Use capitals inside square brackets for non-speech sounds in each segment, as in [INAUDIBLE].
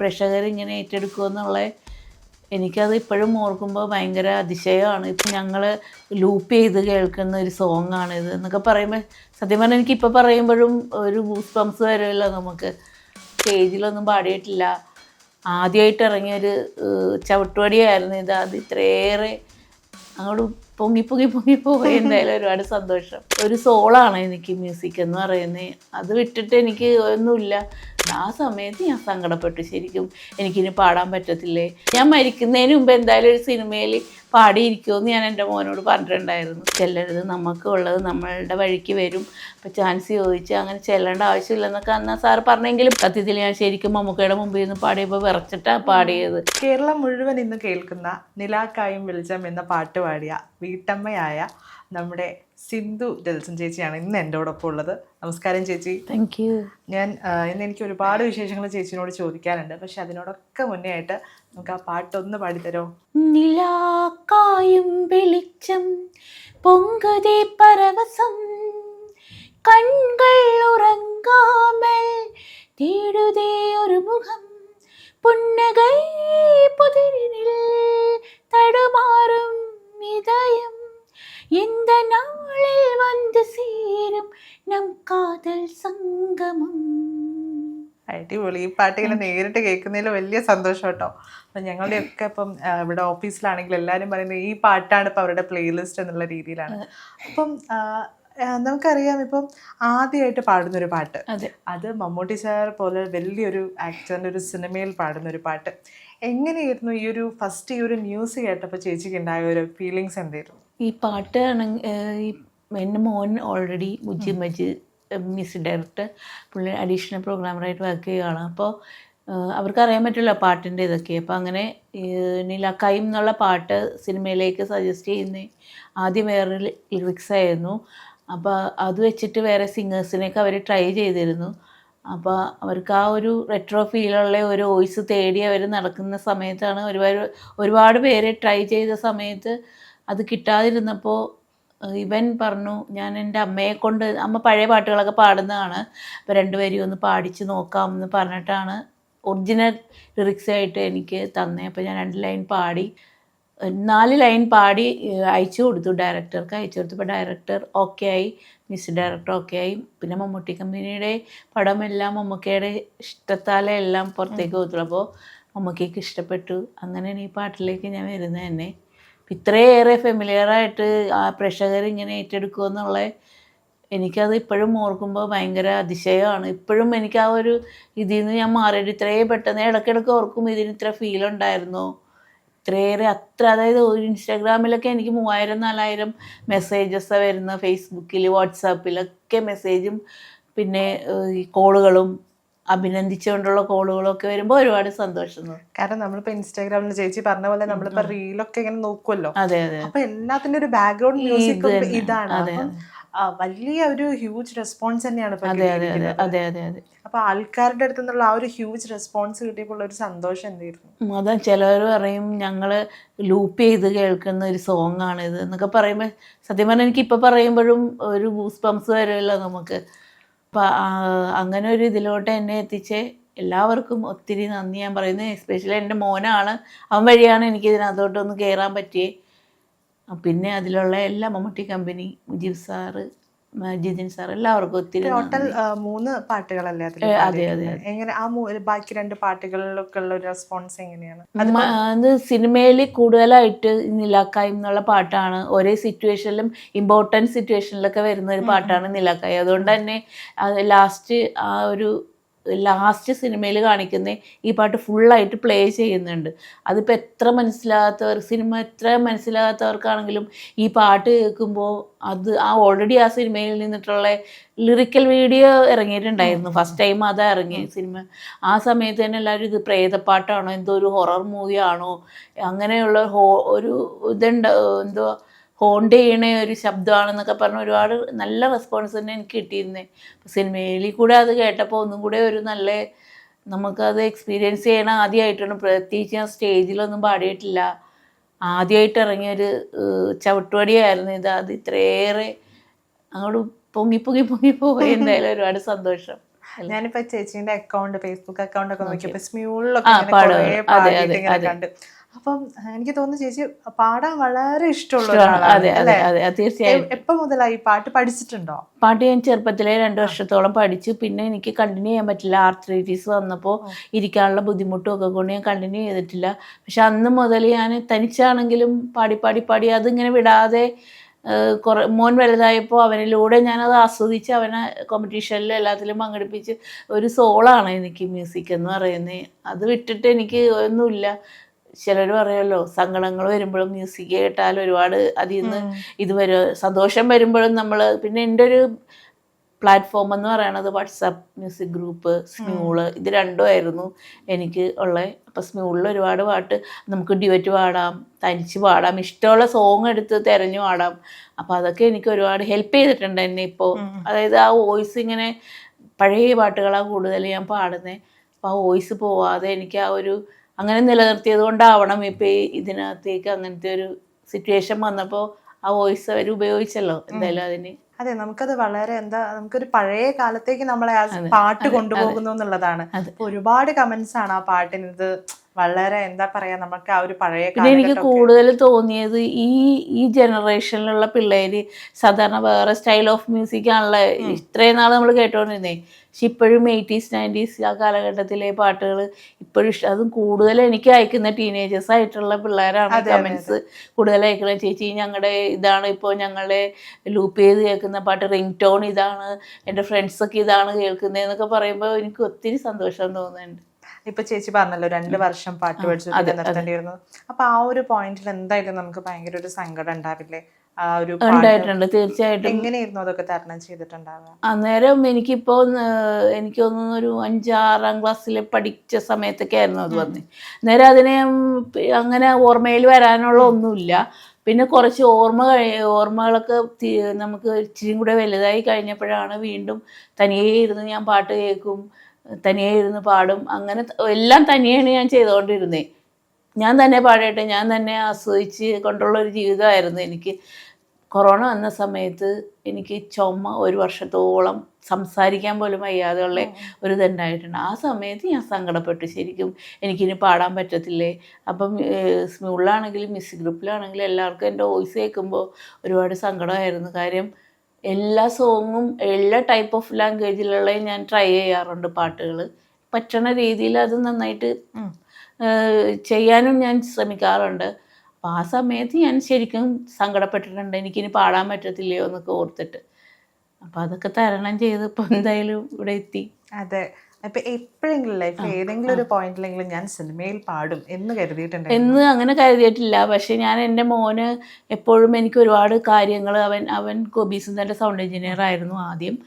പ്രേക്ഷകർ ഇങ്ങനെ ഏറ്റെടുക്കുമെന്നുള്ള എനിക്കത് ഇപ്പോഴും ഓർക്കുമ്പോൾ ഭയങ്കര അതിശയമാണ്. ഇപ്പം ഞങ്ങൾ ലൂപ്പ് ചെയ്ത് കേൾക്കുന്ന ഒരു സോങ്ങാണ് ഇത് എന്നൊക്കെ പറയുമ്പോൾ സത്യം പറഞ്ഞാൽ എനിക്കിപ്പോൾ പറയുമ്പോഴും ഒരു ബൂസ് പംസ് വരുമല്ലോ നമുക്ക്. സ്റ്റേജിലൊന്നും പാടിയിട്ടില്ല. ആദ്യമായിട്ട് ഇറങ്ങിയൊരു ചവിട്ടുപടിയായിരുന്നു ഇത്. അത് ഇത്രയേറെ അങ്ങോട്ട് പൊങ്ങി പൊങ്ങി പൊങ്ങി പോയി. എന്തായാലും ഒരുപാട് സന്തോഷം. ഒരു സോളാണ് എനിക്ക് മ്യൂസിക് എന്ന് പറയുന്നത്. അത് വിട്ടിട്ട് എനിക്ക് ഒന്നുമില്ല. ആ സമയത്ത് ഞാൻ സങ്കടപ്പെട്ടു ശരിക്കും. എനിക്കിനി പാടാൻ പറ്റത്തില്ലേ? ഞാൻ മരിക്കുന്നതിന് മുമ്പ് എന്തായാലും ഒരു സിനിമയിൽ പാടിയിരിക്കുമെന്ന് ഞാൻ എന്റെ മോനോട് പറഞ്ഞിട്ടുണ്ടായിരുന്നു. ചെല്ലരുത് നമുക്ക് ഉള്ളത് നമ്മളുടെ വഴിക്ക് വരും. അപ്പം ചാൻസ് ചോദിച്ച് അങ്ങനെ ചെല്ലേണ്ട ആവശ്യമില്ലെന്നൊക്കെ അന്ന് സാർ പറഞ്ഞെങ്കിലും സത്യത്തിൽ ഞാൻ ശരിക്കും മമ്മൂക്കയുടെ മുമ്പിൽ നിന്ന് പാടിയപ്പോൾ വിറച്ചിട്ടാണ് പാടിയത്. കേരളം മുഴുവൻ ഇന്ന് കേൾക്കുന്ന നിലാക്കായും വെളിച്ചം എന്ന പാട്ട് പാടിയ വീട്ടമ്മയായ നമ്മുടെ സിന്ധു ഡെൽസൺ ചേച്ചിയാണ് ഇന്ന് എന്റെ ഒപ്പം ഉള്ളത്. നമസ്കാരം ചേച്ചി. താങ്ക് യു ഞാൻ ഇന്ന് എനിക്ക് ഒരുപാട് വിശേഷങ്ങൾ ചേച്ചിനോട് ചോദിക്കാനുണ്ട്. പക്ഷെ അതിനോടൊക്കെ മുന്നേ ആയിട്ട് നമുക്ക് ആ പാട്ടൊന്ന് പാടിത്തരോ? നിലാക്കായും വെളിച്ചം പൊങ്കുതേ പരവസം കൺകൾ ഉറങ്ങാമൽ തേടുതേ ഒരു മുഖം പുന്നകൈ പുതിരിനിൽ. சேரும் நம் காதல் சங்கமம் അടിപൊളി ഈ പാട്ട് ഇങ്ങനെ നേരിട്ട് കേൾക്കുന്നതിൽ വലിയ സന്തോഷം കേട്ടോ അപ്പം ഞങ്ങളുടെയൊക്കെ ഇപ്പം ആ, ഇവിടെ ഓഫീസിലാണെങ്കിൽ എല്ലാവരും പറയുന്നത് ഈ പാട്ടാണ് ഇപ്പം അവരുടെ പ്ലേലിസ്റ്റ് എന്നുള്ള രീതിയിലാണ് അപ്പം ആ, ആ, നമുക്കറിയാം ഇപ്പം ആദ്യമായിട്ട് പാടുന്ന ഒരു പാട്ട് അതെ അത് മമ്മൂട്ടി സാർ പോലെ വലിയൊരു ആക്ടറിൻ്റെ ഒരു സിനിമയിൽ പാടുന്ന ഒരു പാട്ട് എങ്ങനെയായിരുന്നു ഈ ഒരു ഫസ്റ്റ് ഈ ഒരു ന്യൂസ് കേട്ടപ്പോൾ ചേച്ചിക്ക് ഉണ്ടായ ഒരു ഫീലിങ്സ് എന്തായിരുന്നു ഈ പാട്ട് ആണെങ്കിൽ ഈ എന്റെ മോൻ ഓൾറെഡി മുജി മജി മ്യൂസിക് ഡയറക്ടർ പുള്ളി അഡീഷണൽ പ്രോഗ്രാമറായിട്ട് വർക്ക് ചെയ്യുകയാണ് അപ്പോൾ അവർക്ക് അറിയാൻ പറ്റില്ല പാട്ടിന്റെ ഇതൊക്കെ. അപ്പോൾ അങ്ങനെ നിലക്കൈം എന്നുള്ള പാട്ട് സിനിമയിലേക്ക് സജസ്റ്റ് ചെയ്യുന്ന ആദ്യം വേറെ ലിറിക്സ് ആയിരുന്നു. അപ്പോൾ അത് വെച്ചിട്ട് വേറെ സിംഗേഴ്സിനെയൊക്കെ അവർ ട്രൈ ചെയ്തിരുന്നു. അപ്പോൾ അവർക്ക് ആ ഒരു റെട്രോ ഫീലുള്ള ഒരു വോയിസ് തേടി അവർ നടക്കുന്ന സമയത്താണ് ഒരുപാട് ഒരുപാട് പേര് ട്രൈ ചെയ്ത സമയത്ത് അത് കിട്ടാതിരുന്നപ്പോൾ ഇവൻ പറഞ്ഞു ഞാൻ എന്റെ അമ്മയെ കൊണ്ട് അമ്മ പഴയ പാട്ടുകളൊക്കെ പാടുന്നതാണ്. അപ്പോൾ രണ്ടുപേരും ഒന്ന് പാടിച്ച് നോക്കാം എന്ന് പറഞ്ഞിട്ടാണ് ഒറിജിനൽ ലിറിക്സ് ആയിട്ട് എനിക്ക് തന്നെ. അപ്പോൾ ഞാൻ രണ്ട് ലൈൻ പാടി നാല് ലൈൻ പാടി അയച്ചു കൊടുത്തു. ഡയറക്ടർക്ക് അയച്ചു കൊടുത്തപ്പോൾ ഡയറക്ടർ ഓക്കെ ആയി. മിസ് ഡയറക്ടർ ഓക്കെ ആയി. പിന്നെ മമ്മൂട്ടി കമ്പനിയുടെ പടമെല്ലാം മമ്മൂക്കയുടെ ഇഷ്ടത്താലെ എല്ലാം പുറത്തേക്ക് പോകത്തുള്ളൂ അപ്പോൾ മമ്മൂക്കയ്ക്ക് ഇഷ്ടപ്പെട്ടു. അങ്ങനെയാണ് ഈ പാട്ടിലേക്ക് ഞാൻ വരുന്നത് തന്നെ. ഇത്രയേറെ ഫെമിലിയറായിട്ട് ആ പ്രേക്ഷകർ ഇങ്ങനെ ഏറ്റെടുക്കുമെന്നുള്ള എനിക്കത് ഇപ്പോഴും ഓർക്കുമ്പോൾ ഭയങ്കര അതിശയമാണ്. ഇപ്പോഴും എനിക്ക് ആ ഒരു ഇതിൽ നിന്ന് ഞാൻ മാറിയിട്ട് ഇത്രയും പെട്ടെന്ന് ഇടയ്ക്കിടയ്ക്ക് ഓർക്കും ഇതിന് ഇത്ര ഫീൽ ഉണ്ടായിരുന്നു? ഇത്രയേറെ അത്ര അതായത് ഒരു ഇൻസ്റ്റാഗ്രാമിലൊക്കെ എനിക്ക് മൂവായിരം നാലായിരം മെസ്സേജസ് വരുന്ന ഫേസ്ബുക്കിൽ വാട്സാപ്പിലൊക്കെ മെസ്സേജും പിന്നെ ഈ കോളുകളും അഭിനന്ദിച്ചുകൊണ്ടുള്ള കോളുകളൊക്കെ വരുമ്പോൾ ഒരുപാട് സന്തോഷം കാരണം നമ്മളിപ്പോ ഇൻസ്റ്റാഗ്രാമിൽ ചേച്ചി പറഞ്ഞ പോലെ നമ്മളിപ്പോ റീലൊക്കെ ഇങ്ങനെ നോക്കുമല്ലോ അതെ അതെ. അപ്പൊ എല്ലാത്തിന്റെ ഒരു ബാക്ക്ഗ്രൗണ്ട് മ്യൂസിക്. ഇതാണ്. വലിയ ഒരു ഹ്യൂജ് റെസ്പോൺസ് തന്നെയാണ് അതെ അതെ അതെ. അതെ അതെ അതെ. അപ്പൊ ആൾക്കാരുടെ അടുത്ത് നിന്നുള്ള ആ ഒരു ഹ്യൂജ് റെസ്പോൺസ് കിട്ടിയപ്പോൾ ഒരു സന്തോഷം എന്തായിരുന്നു അതാ ചിലർ പറയും ഞങ്ങൾ ലൂപ്പ് ചെയ്ത് കേൾക്കുന്ന ഒരു സോങ് ആണ് ഇത് എന്നൊക്കെ പറയുമ്പോൾ സത്യം പറഞ്ഞാൽ എനിക്ക് ഇപ്പൊ പറയുമ്പോഴും ഒരു ബൂസ് പംസ് വരുമല്ലോ നമുക്ക്. അങ്ങനെ ഒരു ഇതിലോട്ട് എന്നെ എത്തിച്ച്. എല്ലാവർക്കും ഒത്തിരി നന്ദി ഞാൻ പറയുന്നത് എസ്പെഷ്യലി എന്റെ മോനാണ്. അവൻ വഴിയാണ് എനിക്ക് ഇതിനകത്തോട്ടൊന്ന് കയറാൻ പറ്റിയേ. പിന്നെ അതിലുള്ള എല്ലാ Mammootty company Mujeeb sir Jithin sir എല്ലാവർക്കും ഒത്തിരി ടോട്ടൽ. മൂന്ന് പാട്ടുകളല്ലേ അതെ, അതെ, എങ്ങനെ ആ ബാക്കി രണ്ട് പാട്ടുകളിലൊക്കെ ഉള്ള ഒരു റെസ്പോൺസ് എങ്ങനെയാണ്? അത് സിനിമയിൽ കൂടുതലായിട്ട് നിലാക്കായ് എന്നുള്ള പാട്ടാണ്. ഒരേ സിറ്റുവേഷനിലും ഇമ്പോർട്ടന്റ് സിറ്റുവേഷനിലൊക്കെ വരുന്ന ഒരു പാട്ടാണ് നിലാക്കായ്. അതുകൊണ്ട് തന്നെ ലാസ്റ്റ് ആ ഒരു ലാസ്റ്റ് സിനിമയിൽ കാണിക്കുന്ന ഈ പാട്ട് ഫുള്ളായിട്ട് പ്ലേ ചെയ്യുന്നുണ്ട്. അതിപ്പോൾ എത്ര മനസ്സിലാകാത്തവർ സിനിമ എത്ര മനസ്സിലാകാത്തവർക്കാണെങ്കിലും ഈ പാട്ട് കേൾക്കുമ്പോൾ അത് ആ ഓൾറെഡി ആ സിനിമയിൽ നിന്നിട്ടുള്ള ലിറിക്കൽ വീഡിയോ ഇറങ്ങിയിട്ടുണ്ടായിരുന്നു. ഫസ്റ്റ് ടൈം അതാ ഇറങ്ങിയ സിനിമ ആ സമയത്ത് തന്നെ എല്ലാവരും ഇത് പ്രേതപ്പാട്ടാണോ എന്തോ ഒരു ഹൊറർ മൂവിയാണോ അങ്ങനെയുള്ള ഹോ ഒരു ഇതുണ്ട് എന്തോ ഹോണ്ട് ചെയ്യണ ഒരു ശബ്ദമാണെന്നൊക്കെ പറഞ്ഞ് ഒരുപാട് നല്ല റെസ്പോൺസ് തന്നെ എനിക്ക് കിട്ടിയിരുന്നത് അപ്പോൾ സിനിമയിൽ കൂടെ അത് കേട്ടപ്പോൾ ഒന്നും കൂടെ ഒരു നല്ല നമുക്കത് എക്സ്പീരിയൻസ് ചെയ്യണ ആദ്യമായിട്ടാണ് പ്രത്യേകിച്ച് ഞാൻ സ്റ്റേജിലൊന്നും പാടിയിട്ടില്ല. ആദ്യമായിട്ട് ഇറങ്ങിയൊരു ചവിട്ടുപടിയായിരുന്നു ഇത്. അത് ഇത്രയേറെ അങ്ങോട്ട് പൊങ്ങി പൊങ്ങി പൊങ്ങി പോയി. എന്തായാലും ഒരുപാട് സന്തോഷം. ഞാനിപ്പോ ചേച്ചീന്റെ അക്കൗണ്ട് ഫേസ്ബുക്ക് അക്കൗണ്ട് ഒക്കെ നോക്കിയപ്പോ സ്മ്യൂളിലൊക്കെ കണ്ട്. അപ്പം എനിക്ക് തോന്നുന്നു ചേച്ചി പാടാൻ വളരെ ഇഷ്ടമുള്ള അതെ അതെ തീർച്ചയായും. എ- മുതലായി പാട്ട് പഠിച്ചിട്ടുണ്ടോ? പാട്ട് ഞാൻ ചെറുപ്പത്തിലെ രണ്ട് വർഷത്തോളം പഠിച്ചു. പിന്നെ എനിക്ക് കണ്ടിന്യൂ ചെയ്യാൻ പറ്റില്ല. ആർത്രൈറ്റിസ് വന്നപ്പോൾ ഇരിക്കാനുള്ള ബുദ്ധിമുട്ടും ഒക്കെ കൊണ്ട് ഞാൻ കണ്ടിന്യൂ ചെയ്തിട്ടില്ല. പക്ഷെ അന്ന് മുതൽ ഞാൻ തനിച്ചാണെങ്കിലും പാടി പാടി പാടി അതിങ്ങനെ വിടാതെ കുറെ മോൻ വലുതായപ്പോൾ അവനിലൂടെ ഞാനത് ആസ്വദിച്ച് അവനെ കോമ്പറ്റീഷനിലും എല്ലാത്തിലും പങ്കെടുപ്പിച്ച് ഒരു സോളാണ് എനിക്ക് മ്യൂസിക് എന്ന് പറയുന്നത്. അത് വിട്ടിട്ട് എനിക്ക് ഒന്നുമില്ല. ചിലർ പറയുമല്ലോ സങ്കടങ്ങൾ വരുമ്പോഴും മ്യൂസിക് കേട്ടാൽ ഒരുപാട് അതിൽ നിന്ന് ഇത് വരും. സന്തോഷം വരുമ്പോഴും നമ്മൾ പിന്നെ എന്റെ ഒരു പ്ലാറ്റ്ഫോം എന്ന് പറയണത് വാട്സാപ്പ് മ്യൂസിക് ഗ്രൂപ്പ് സ്മ്യൂൾ ഇത് രണ്ടുമായിരുന്നു എനിക്ക് ഉള്ളത് അപ്പം സ്മ്യൂളിൽ ഒരുപാട് പാട്ട് നമുക്ക് ഡ്യുവറ്റ് പാടാം തനിച്ച് പാടാം ഇഷ്ടമുള്ള സോങ് എടുത്ത് തിരഞ്ഞു പാടാം. അപ്പോൾ അതൊക്കെ എനിക്ക് ഒരുപാട് ഹെൽപ്പ് ചെയ്തിട്ടുണ്ട് എന്നെ ഇപ്പോൾ അതായത് ആ വോയിസ് ഇങ്ങനെ പഴയ പാട്ടുകളാണ് കൂടുതൽ ഞാൻ പാടുന്നത് അപ്പോൾ ആ വോയിസ് പോവാതെ എനിക്ക് ആ ഒരു അങ്ങനെ നിലനിർത്തിയത് കൊണ്ടാവണം ഇപ്പോൾ ഈ ഇതിനകത്തേക്ക് അങ്ങനത്തെ ഒരു സിറ്റുവേഷൻ വന്നപ്പോൾ ആ വോയിസ് അവർ ഉപയോഗിച്ചല്ലോ എന്തായാലും അതിന്. അതെ നമുക്കത് വളരെ എന്താ നമുക്കൊരു പഴയ കാലത്തേക്ക് നമ്മളെ ആ പാട്ട് കൊണ്ടുപോകുന്നു എന്നുള്ളതാണ്. ഒരുപാട് കമന്റ്സ് ആണ് ആ പാട്ടിന് ഇത് വളരെ എന്താ പറയാ നമുക്ക് ആ ഒരു പഴയ പിന്നെ എനിക്ക് കൂടുതൽ തോന്നിയത് ഈ ഈ ജനറേഷനിലുള്ള പിള്ളേര് സാധാരണ വേറെ സ്റ്റൈൽ ഓഫ് മ്യൂസിക് ആണല്ലോ. ഇത്രയും നാൾ നമ്മൾ കേട്ടോണ്ടിരുന്നേ. പക്ഷെ ഇപ്പോഴും എയ്റ്റീസ് നയന്റീസ് ആ കാലഘട്ടത്തിലെ പാട്ടുകൾ ഇപ്പോഴും ഇഷ്ടം. അതും കൂടുതൽ എനിക്ക് അയക്കുന്ന ടീനേജേഴ്സ് ആയിട്ടുള്ള പിള്ളേരാണ് കമൻസ് കൂടുതൽ അയക്കുന്നത് ചേച്ചി ഞങ്ങളുടെ ഇതാണ് ഇപ്പോൾ ഞങ്ങളെ ലൂപ്പ് ചെയ്ത് കേൾക്കുന്ന പാട്ട്. റിംഗ് ടോൺ ഇതാണ്. എന്റെ ഫ്രണ്ട്സൊക്കെ ഇതാണ് കേൾക്കുന്നതെന്നൊക്കെ പറയുമ്പോൾ എനിക്ക് ഒത്തിരി സന്തോഷം തോന്നുന്നുണ്ട്. ഇപ്പൊ ചേച്ചി പറഞ്ഞല്ലോ രണ്ട് വർഷം പാട്ട് പഠിച്ചു നിർത്തേണ്ടിയിരുന്നു. അപ്പൊ ആ ഒരു പോയിന്റിൽ എന്തായാലും നമുക്ക് ഭയങ്കര ഒരു സങ്കടം ഉണ്ടാവില്ലേ? ആ ഒരു ഉണ്ടായിട്ടുണ്ട് തീർച്ചയായിട്ടും. എങ്ങനെയായിരുന്നു അതൊക്കെ തരണം ചെയ്തിട്ടുണ്ടാവുക? അന്നേരം എനിക്കിപ്പോ എനിക്ക് തോന്നുന്നു ഒരു അഞ്ചാറാം ക്ലാസ്സിൽ പഠിച്ച സമയത്തൊക്കെ ആയിരുന്നു അത് വന്നത് അന്നേരം അതിനെ അങ്ങനെ ഓർമ്മയിൽ വരാനുള്ള ഒന്നുമില്ല. പിന്നെ കുറച്ച് ഓർമ്മ കഴി ഓർമ്മകളൊക്കെ നമുക്ക് ഇച്ചിരി കൂടെ വലുതായി കഴിഞ്ഞപ്പോഴാണ് വീണ്ടും തനിയെ ഇരുന്ന് ഞാൻ പാട്ട് കേൾക്കും. തനിയെ ഇരുന്ന് പാടും. അങ്ങനെ എല്ലാം തനിയാണ് ഞാൻ ചെയ്തുകൊണ്ടിരുന്നത് ഞാൻ തന്നെ പാടിയിട്ട് ഞാൻ തന്നെ ആസ്വദിച്ച് കൊണ്ടുള്ള ഒരു ജീവിതമായിരുന്നു എനിക്ക്. കൊറോണ വന്ന സമയത്ത് എനിക്ക് ചുമ ഒരു വർഷത്തോളം സംസാരിക്കാൻ പോലും വയ്യാതെയുള്ള ഒരു ഇതുണ്ടായിട്ടുണ്ട്. ആ സമയത്ത് ഞാൻ സങ്കടപ്പെട്ടു. ശരിക്കും എനിക്കിനി പാടാൻ പറ്റത്തില്ലേ? അപ്പം സ്കൂളിലാണെങ്കിലും മിസ് ഗ്രൂപ്പിലാണെങ്കിലും എല്ലാവർക്കും എന്റെ വോയിസ് കേൾക്കുമ്പോൾ ഒരുപാട് സങ്കടമായിരുന്നു. കാര്യം എല്ലാ സോങ്ങും എല്ലാ ടൈപ്പ് ഓഫ് ലാംഗ്വേജിലുള്ള ഞാൻ ട്രൈ ചെയ്യാറുണ്ട് പാട്ടുകൾ പറ്റണ രീതിയിൽ അത് നന്നായിട്ട് ചെയ്യാനും ഞാൻ ശ്രമിക്കാറുണ്ട്. അപ്പോൾ ആ സമയത്ത് ഞാൻ ശരിക്കും സങ്കടപ്പെട്ടിട്ടുണ്ട് എനിക്കിനി പാടാൻ പറ്റത്തില്ലയോ എന്നൊക്കെ ഓർത്തിട്ട്. അപ്പോൾ അതൊക്കെ തരണം ചെയ്ത് ഇപ്പോൾ എന്തായാലും ഇവിടെ എത്തി. അതെ. അപ്പൊ എപ്പോഴെങ്കിലും ലൈഫിൽ ഏതെങ്കിലും ഒരു പോയിന്റിലെങ്കിലും ഞാൻ സിനിമയിൽ പാടും എന്ന് കരുതിയിട്ടുണ്ട് എന്ന് അങ്ങനെ കരുതിയിട്ടില്ല. പക്ഷെ ഞാൻ എന്റെ മോന് എപ്പോഴും എനിക്ക് ഒരുപാട് കാര്യങ്ങൾ അവൻ അവൻ ഗോപീസുന്ദന്റെ സൗണ്ട് എഞ്ചിനീയർ ആയിരുന്നു ആദ്യം.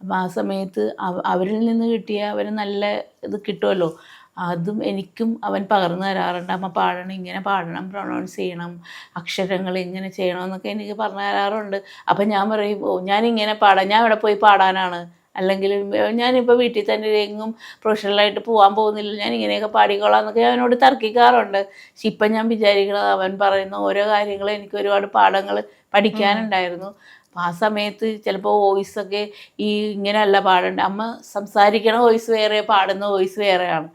അപ്പം ആ സമയത്ത് അവ- അവരിൽ നിന്ന് കിട്ടിയ അവന് നല്ല ഇത് കിട്ടുമല്ലോ. അതും എനിക്കും അവൻ പകർന്നു തരാറുണ്ട്. അമ്മ പാടണം ഇങ്ങനെ പാടണം പ്രൊണൗൺസ് ചെയ്യണം അക്ഷരങ്ങൾ ഇങ്ങനെ ചെയ്യണം എന്നൊക്കെ എനിക്ക് പറഞ്ഞു തരാറുണ്ട്. അപ്പം ഞാൻ പറയും ഓ ഇങ്ങനെ പാടാം ഞാൻ ഇവിടെ പോയി പാടാനാണ്. അല്ലെങ്കിൽ ഞാനിപ്പോൾ വീട്ടിൽ തന്നെ എങ്ങും പ്രൊഫഷണലായിട്ട് പോകാൻ പോകുന്നില്ല. ഞാൻ ഇങ്ങനെയൊക്കെ പാടിക്കോളാം എന്നൊക്കെ അവനോട് തർക്കിക്കാറുണ്ട്. പക്ഷെ ഇപ്പം ഞാൻ വിചാരിക്കുന്നത് അവൻ പറയുന്ന ഓരോ കാര്യങ്ങളും എനിക്ക് ഒരുപാട് പാഠങ്ങൾ പഠിക്കാനുണ്ടായിരുന്നു. അപ്പം ആ സമയത്ത് ചിലപ്പോൾ വോയിസൊക്കെ ഈ ഇങ്ങനെയല്ല പാടേണ്ട. അമ്മ സംസാരിക്കണ വോയിസ് വേറെ പാടുന്ന വോയിസ് വേറെയാണ്.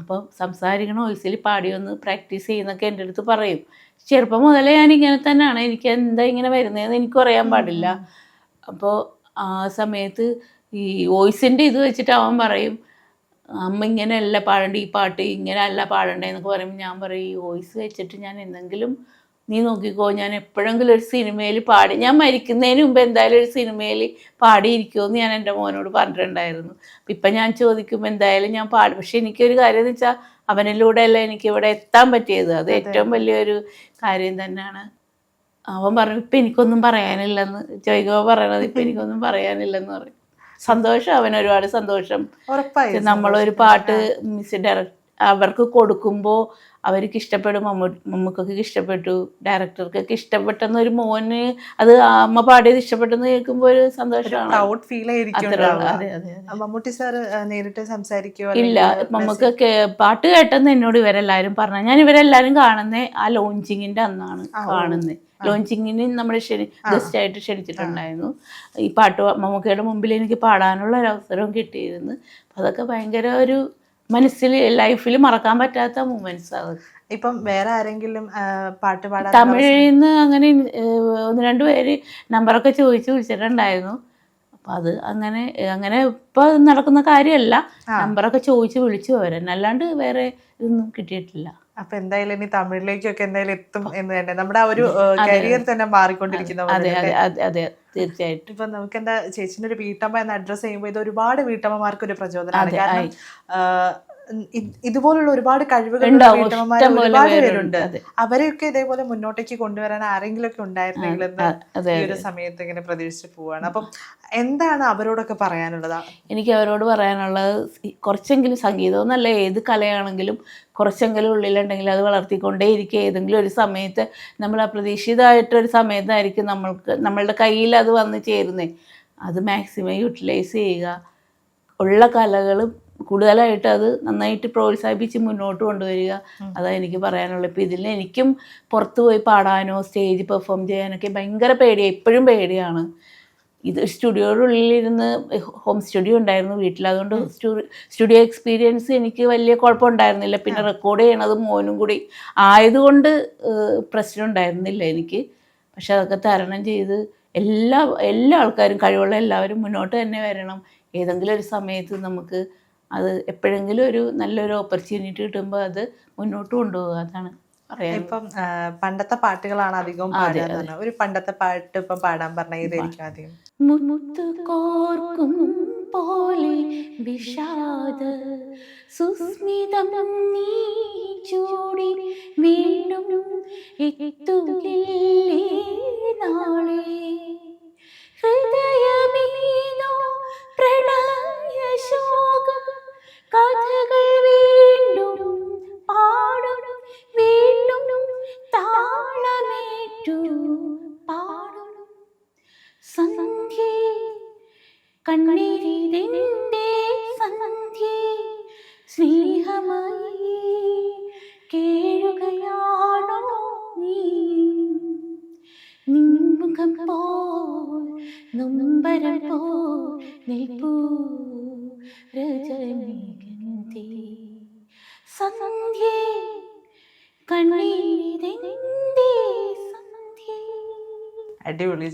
അപ്പം സംസാരിക്കണ വോയിസിൽ പാടി ഒന്ന് പ്രാക്ടീസ് ചെയ്യുന്നൊക്കെ എന്റെ അടുത്ത് പറയും. ചെറുപ്പം മുതലേ ഞാൻ ഇങ്ങനെ തന്നെയാണ്. എനിക്ക് എന്താ ഇങ്ങനെ വരുന്നതെന്ന് എനിക്കും അറിയാൻ പാടില്ല അപ്പോൾ ആ സമയത്ത് ഈ വോയിസിന്റെ ഇത് വെച്ചിട്ട് അവൻ പറയും അമ്മ ഇങ്ങനെയല്ല പാടേണ്ട ഈ പാട്ട് ഇങ്ങനെയല്ല പാടണ്ടേ എന്നൊക്കെ പറയുമ്പോൾ ഞാൻ പറയും ഈ വോയിസ് വെച്ചിട്ട് ഞാൻ എന്തെങ്കിലും നീ നോക്കിക്കോ ഞാൻ എപ്പോഴെങ്കിലും ഒരു സിനിമയിൽ പാടി ഞാൻ മരിക്കുന്നതിന് മുമ്പ് എന്തായാലും ഒരു സിനിമയിൽ പാടിയിരിക്കുമെന്ന് ഞാൻ എന്റെ മോനോട് പറഞ്ഞിട്ടുണ്ടായിരുന്നു. അപ്പം ഇപ്പം ഞാൻ ചോദിക്കുമ്പോൾ എന്തായാലും ഞാൻ പാടും. പക്ഷെ എനിക്കൊരു കാര്യം എന്ന് വെച്ചാൽ അവനിലൂടെയല്ല എനിക്ക് ഇവിടെ എത്താൻ പറ്റിയത്. അത് ഏറ്റവും വലിയൊരു കാര്യം തന്നെയാണ്. അവൻ പറഞ്ഞു ഇപ്പം എനിക്കൊന്നും പറയാനില്ലെന്ന്. ചോദിക്കുമ്പോൾ പറയണത് ഇപ്പം എനിക്കൊന്നും പറയാനില്ലെന്ന് പറയും. സന്തോഷം അവൻ ഒരുപാട് സന്തോഷം നമ്മളൊരു പാട്ട് മിസ് ഡയറക്ട് അവർക്ക് കൊടുക്കുമ്പോൾ അവർക്ക് ഇഷ്ടപ്പെടും മമ്മൂ മമ്മൂക്കൊക്കെ ഇഷ്ടപ്പെട്ടു ഡയറക്ടർക്കൊക്കെ ഇഷ്ടപ്പെട്ടെന്ന് ഒരു മോന് അത് അമ്മ പാടിയത് ഇഷ്ടപ്പെട്ടെന്ന് കേൾക്കുമ്പോൾ ഒരു സന്തോഷമാണ്. ഫീൽ. മമ്മൂട്ടി നേരിട്ട് ഇല്ല മമ്മക്കൊക്കെ പാട്ട് കേട്ടെന്ന് എന്നോട് ഇവരെല്ലാരും പറഞ്ഞു ഞാൻ ഇവരെല്ലാരും കാണുന്നേ ആ ലോഞ്ചിങ്ങിന്റെ അന്നാണ് കാണുന്നത് ലോഞ്ചിങ്ങിന് നമ്മൾ ക്ഷണി ഗസ്റ്റ് ആയിട്ട് ക്ഷണിച്ചിട്ടുണ്ടായിരുന്നു. ഈ പാട്ട് മമ്മക്കയുടെ മമ്മൂക്കയുടെ മുമ്പിൽ എനിക്ക് പാടാനുള്ള ഒരു അവസരവും കിട്ടിയിരുന്നു. അപ്പൊ അതൊക്കെ ഭയങ്കര ഒരു മനസ്സിൽ ലൈഫിൽ മറക്കാൻ പറ്റാത്ത മൂമെന്റ്സ് അത്. ഇപ്പം വേറെ ആരെങ്കിലും പാട്ട് പാടാൻ തമിഴിൽ നിന്ന് അങ്ങനെ ഒന്ന് രണ്ട് പേര് നമ്പറൊക്കെ ചോദിച്ച് വിളിച്ചിട്ടുണ്ടായിരുന്നു. അപ്പൊ അത് അങ്ങനെ അങ്ങനെ ഇപ്പൊ നടക്കുന്ന കാര്യമല്ല നമ്പറൊക്കെ ചോദിച്ച് വിളിച്ചു അവരെന്നെ. അല്ലാണ്ട് വേറെ ഇതൊന്നും കിട്ടിയിട്ടില്ല. അപ്പൊ എന്തായാലും ഇനി തമിഴിലേക്കൊക്കെ എന്തായാലും എത്തും എന്ന് തന്നെ. നമ്മുടെ ആ ഒരു കരിയർ തന്നെ മാറിക്കൊണ്ടിരിക്കുന്ന അതെ അതെ തീർച്ചയായിട്ടും. ഇപ്പൊ നമുക്ക് എന്താ ചേച്ചിന്റെ ഒരു വീട്ടമ്മ എന്ന് അഡ്രസ് ചെയ്യുമ്പോൾ ഇത് ഒരുപാട് വീട്ടമ്മമാർക്ക് ഒരു പ്രചോദനമാണ് കാരണം ഇതുപോലുള്ള ഒരുപാട് കഴിവുകൾ. വീട്ടമ്മമാർ ഒരുപാട് പേരുണ്ട്. പേരുണ്ട്. അവരെയൊക്കെ ഇതേപോലെ മുന്നോട്ടേക്ക് കൊണ്ടുവരാൻ ആരെങ്കിലും ഒക്കെ ഉണ്ടായിരുന്നെങ്കിൽ എന്ന് ഈ ഒരു സമയത്ത് ഇങ്ങനെ പ്രതീക്ഷിച്ച് പോവാണ്. അപ്പം എന്താണ് അവരോടൊക്കെ പറയാനുള്ളത്? എനിക്ക് അവരോട് പറയാനുള്ളത് കുറച്ചെങ്കിലും സംഗീതം എന്നല്ല ഏത് കലയാണെങ്കിലും കുറച്ചെങ്കിലും ഉള്ളിലുണ്ടെങ്കിൽ അത് വളർത്തിക്കൊണ്ടേ ഇരിക്കുക ഏതെങ്കിലും ഒരു സമയത്ത് നമ്മൾ അപ്രതീക്ഷിതമായിട്ടൊരു സമയത്തായിരിക്കും നമ്മൾക്ക് നമ്മളുടെ കയ്യിൽ അത് വന്ന് ചേരുന്നത് അത് മാക്സിമം യൂട്ടിലൈസ് ചെയ്യുക. ഉള്ള കലകൾ കൂടുതലായിട്ട് അത് നന്നായിട്ട് പ്രോത്സാഹിപ്പിച്ച് മുന്നോട്ട് കൊണ്ടുവരിക. അതാണ് എനിക്ക് പറയാനുള്ളത്. ഇപ്പം ഇതിൽ എനിക്കും പുറത്ത് പോയി പാടാനോ സ്റ്റേജ് പെർഫോം ചെയ്യാനൊക്കെ ഭയങ്കര പേടിയാണ് ഇപ്പോഴും പേടിയാണ്. ഇത് സ്റ്റുഡിയോയുടെ ഉള്ളിലിരുന്ന് ഹോം സ്റ്റുഡിയോ ഉണ്ടായിരുന്നു. വീട്ടിൽ അതുകൊണ്ട് സ്റ്റുഡിയോ എക്സ്പീരിയൻസ് എനിക്ക് വലിയ കുഴപ്പമുണ്ടായിരുന്നില്ല. പിന്നെ റെക്കോർഡ് ചെയ്യണത് മോനും കൂടി ആയതുകൊണ്ട് പ്രശ്നം ഉണ്ടായിരുന്നില്ല എനിക്ക്. പക്ഷെ അതൊക്കെ തരണം ചെയ്ത് എല്ലാ എല്ലാ ആൾക്കാരും കഴിവുള്ള എല്ലാവരും മുന്നോട്ട് തന്നെ വരണം. ഏതെങ്കിലും ഒരു സമയത്ത് നമുക്ക് അത് എപ്പോഴെങ്കിലും ഒരു നല്ലൊരു ഓപ്പർച്യൂണിറ്റി കിട്ടുമ്പോൾ അത് മുന്നോട്ട് കൊണ്ടുപോകുക അതാണ് ഇപ്പം പണ്ടത്തെ പാട്ടുകളാണ് അധികവും എന്ന് പറഞ്ഞത് ഒരു പണ്ടത്തെ പാട്ട് ഇപ്പം പാടാൻ പറഞ്ഞ ഇതായിരിക്കും ആദ്യം? മുത്തു കോർക്കും പോലെ വിഷാദ സുസ്മിതം നീ ചൂടി വീണ്ടും എത്തുകില്ലേ നാളെ?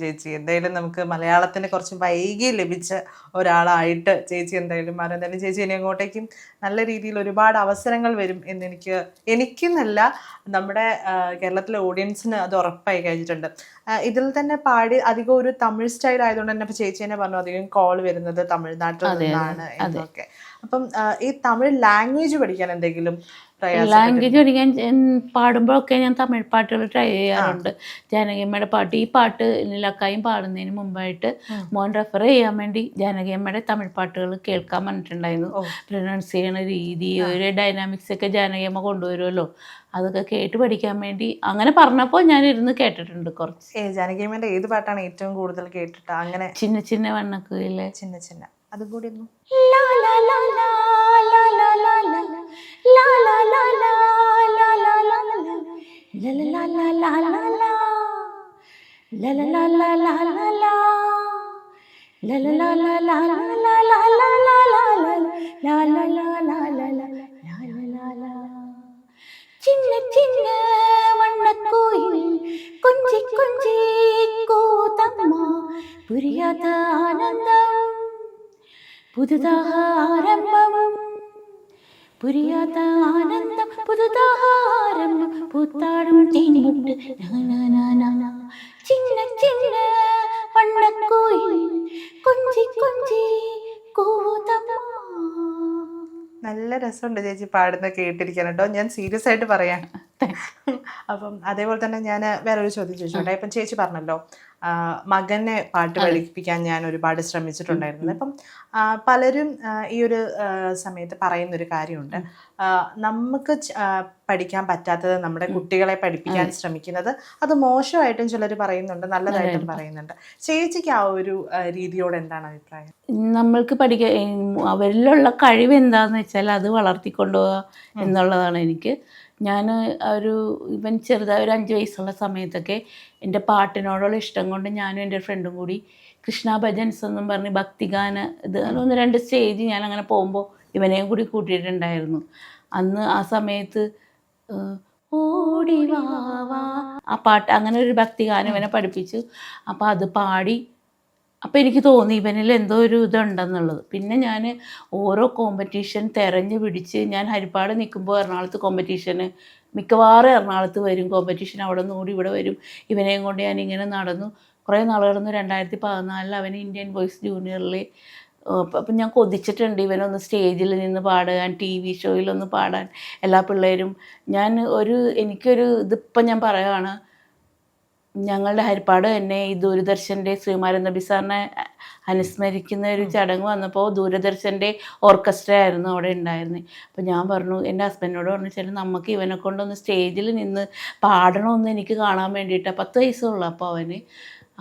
ചേച്ചി. എന്തായാലും നമുക്ക് മലയാളത്തിന് കുറച്ച് വൈകി ലഭിച്ച ഒരാളായിട്ട് ചേച്ചി എന്തായാലും മാറും. എന്തായാലും ചേച്ചി ഇനി അങ്ങോട്ടേക്കും നല്ല രീതിയിൽ ഒരുപാട് അവസരങ്ങൾ വരും എന്ന് എനിക്ക് എനിക്കെന്നല്ല നമ്മുടെ കേരളത്തിലെ ഓഡിയൻസിന് അത് ഉറപ്പായി കഴിഞ്ഞിട്ടുണ്ട്. ഇതിൽ തന്നെ പാടി അധികം ഒരു തമിഴ് സ്റ്റൈൽ ആയതുകൊണ്ട് തന്നെ ഇപ്പൊ ചേച്ചി തന്നെ പറഞ്ഞു അധികം കോൾ വരുന്നത് തമിഴ്നാട്ടിൽ നിന്നാണ് എന്നൊക്കെ. അപ്പം ഈ തമിഴ് ലാംഗ്വേജ് പഠിക്കാൻ എന്തെങ്കിലും ലാംഗ്വേജ് പഠിക്കാൻ പാടുമ്പോഴൊക്കെ ഞാൻ തമിഴ് പാട്ടുകൾ ട്രൈ ചെയ്യാറുണ്ട്. ജാനകിയമ്മയുടെ പാട്ട് ഈ പാട്ട് ലക്കായും പാടുന്നതിന് മുമ്പായിട്ട് മോൻ റെഫർ ചെയ്യാൻ വേണ്ടി ജാനകിയമ്മയുടെ തമിഴ് പാട്ടുകൾ കേൾക്കാൻ പറഞ്ഞിട്ടുണ്ടായിരുന്നു. പ്രൊനൗൺസ് ചെയ്യണ രീതി ഒരു ഡൈനാമിക്സ് ഒക്കെ ജാനകിയമ്മ കൊണ്ടുവരുമല്ലോ. അതൊക്കെ കേട്ട് പഠിക്കാൻ വേണ്ടി അങ്ങനെ പറഞ്ഞപ്പോൾ ഞാൻ ഇരുന്ന് കേട്ടിട്ടുണ്ട് കുറച്ച്. ഏ ജാനകിയമ്മന്റെ ഏത് പാട്ടാണ് ഏറ്റവും കൂടുതൽ കേട്ടിട്ട് അങ്ങനെ? ചിന്ന ചിന്ന വണ്ണക്കുയിലെ. ചിന്ന ചിന്ന. അതും കൂടി ഒന്ന് ചിന്ന ചിന്ന കൊഞ്ചി കൊഞ്ചി കൂതമ്മ പുരിയാത ആനന്ദം പുതുതാഹ ആരംഭം പുരിയാത്ത ആനന്ദം പുതുതാഹ ആരംഭം പൂത്താടും തേനിമുട്ട് ചിന്ന ചിന്ന വണ്ണക്കോയിൽ കൊഞ്ചി കൊഞ്ചി നല്ല രസമുണ്ട് ചേച്ചി പാടുന്ന കേട്ടിരിക്കാൻ കേട്ടോ. ഞാൻ സീരിയസ് ആയിട്ട് പറയാം. [LAUGHS] അപ്പം അതേപോലെ തന്നെ ഞാൻ വേറൊരു ചോദ്യം ചോദിച്ചോട്ടെ. ഇപ്പം ചേച്ചി പറഞ്ഞല്ലോ മകനെ പാട്ട് പഠിപ്പിക്കാൻ ഞാൻ ഒരുപാട് ശ്രമിച്ചിട്ടുണ്ടായിരുന്നു അപ്പം പലരും ഈ ഒരു സമയത്ത് പറയുന്ന ഒരു കാര്യമുണ്ട് നമുക്ക് പഠിക്കാൻ പറ്റാത്തത് നമ്മുടെ കുട്ടികളെ പഠിപ്പിക്കാൻ ശ്രമിക്കുന്നത് അത് മോശമായിട്ടും ചിലർ പറയുന്നുണ്ട് നല്ലതായിട്ടും പറയുന്നുണ്ട്. ചേച്ചിക്ക് ആ ഒരു രീതിയോട് എന്താണ് അഭിപ്രായം? നമ്മൾക്ക് പഠിക്കാൻ അവരിലുള്ള കഴിവ് എന്താന്ന് വെച്ചാൽ അത് വളർത്തിക്കൊണ്ടുപോകുക എന്നുള്ളതാണ് എനിക്ക്. ഞാൻ ഒരു ഇവൻ ചെറുതായ ഒരു അഞ്ച് വയസ്സുള്ള സമയത്തൊക്കെ എന്റെ പാട്ടിനോടുള്ള ഇഷ്ടം കൊണ്ട് ഞാനും എന്റെ ഫ്രണ്ടും കൂടി കൃഷ്ണ ഭജൻസ് എന്നും പറഞ്ഞ് ഭക്തിഗാന ഇത് ഒന്ന് രണ്ട് സ്റ്റേജ് ഞാൻ അങ്ങനെ പോകുമ്പോൾ ഇവനെയും കൂടി കൂട്ടിയിട്ടുണ്ടായിരുന്നു. അന്ന് ആ സമയത്ത് ഓടി ആ പാട്ട് അങ്ങനെ ഒരു ഭക്തിഗാനം ഇവനെ പഠിപ്പിച്ചു. അപ്പോൾ അത് പാടി അപ്പോൾ എനിക്ക് തോന്നി ഇവനിൽ എന്തോ ഒരു ഇതുണ്ടെന്നുള്ളത്. പിന്നെ ഞാൻ ഓരോ കോമ്പറ്റീഷൻ തിരഞ്ഞു പിടിച്ച് ഞാൻ ഹരിപ്പാട് നിൽക്കുമ്പോൾ എറണാകുളത്ത് കോമ്പറ്റീഷന് മിക്കവാറും എറണാകുളത്ത് വരും. കോമ്പറ്റീഷൻ അവിടെ നിന്ന് ഇവിടെ വരും. ഇവനെയും കൊണ്ട് ഞാൻ ഇങ്ങനെ നടന്നു. കുറേ നാൾ കിടന്നു. രണ്ടായിരത്തി പതിനാലിൽ അവന് ഇന്ത്യൻ വോയിസ് ജൂനിയറിൽ അപ്പം ഞാൻ കൊതിച്ചിട്ടുണ്ട് ഇവനൊന്ന് സ്റ്റേജിൽ നിന്ന് പാടാൻ ടി വി ഷോയിലൊന്ന് പാടാൻ. എല്ലാ പിള്ളേരും. ഞാൻ ഒരു എനിക്കൊരു ഇതിപ്പം ഞാൻ പറയുകയാണ് ഞങ്ങളുടെ ഹരിപ്പാട് തന്നെ ഈ ദൂരദർശന്റെ ശ്രീമാരൻ നബി സാറിനെ അനുസ്മരിക്കുന്ന ഒരു ചടങ്ങ് വന്നപ്പോൾ ദൂരദർശന്റെ ഓർക്കസ്ട്ര ആയിരുന്നു അവിടെ ഉണ്ടായിരുന്നത് അപ്പോൾ ഞാൻ പറഞ്ഞു എന്റെ ഹസ്ബൻഡിനോട് പറഞ്ഞു ചേട്ടൻ നമുക്ക് ഇവനെ കൊണ്ടൊന്ന് സ്റ്റേജിൽ നിന്ന് പാടണമെന്ന് എനിക്ക് കാണാൻ വേണ്ടിയിട്ട് പത്ത് വയസ്സുള്ളൂ അപ്പോൾ അവന്.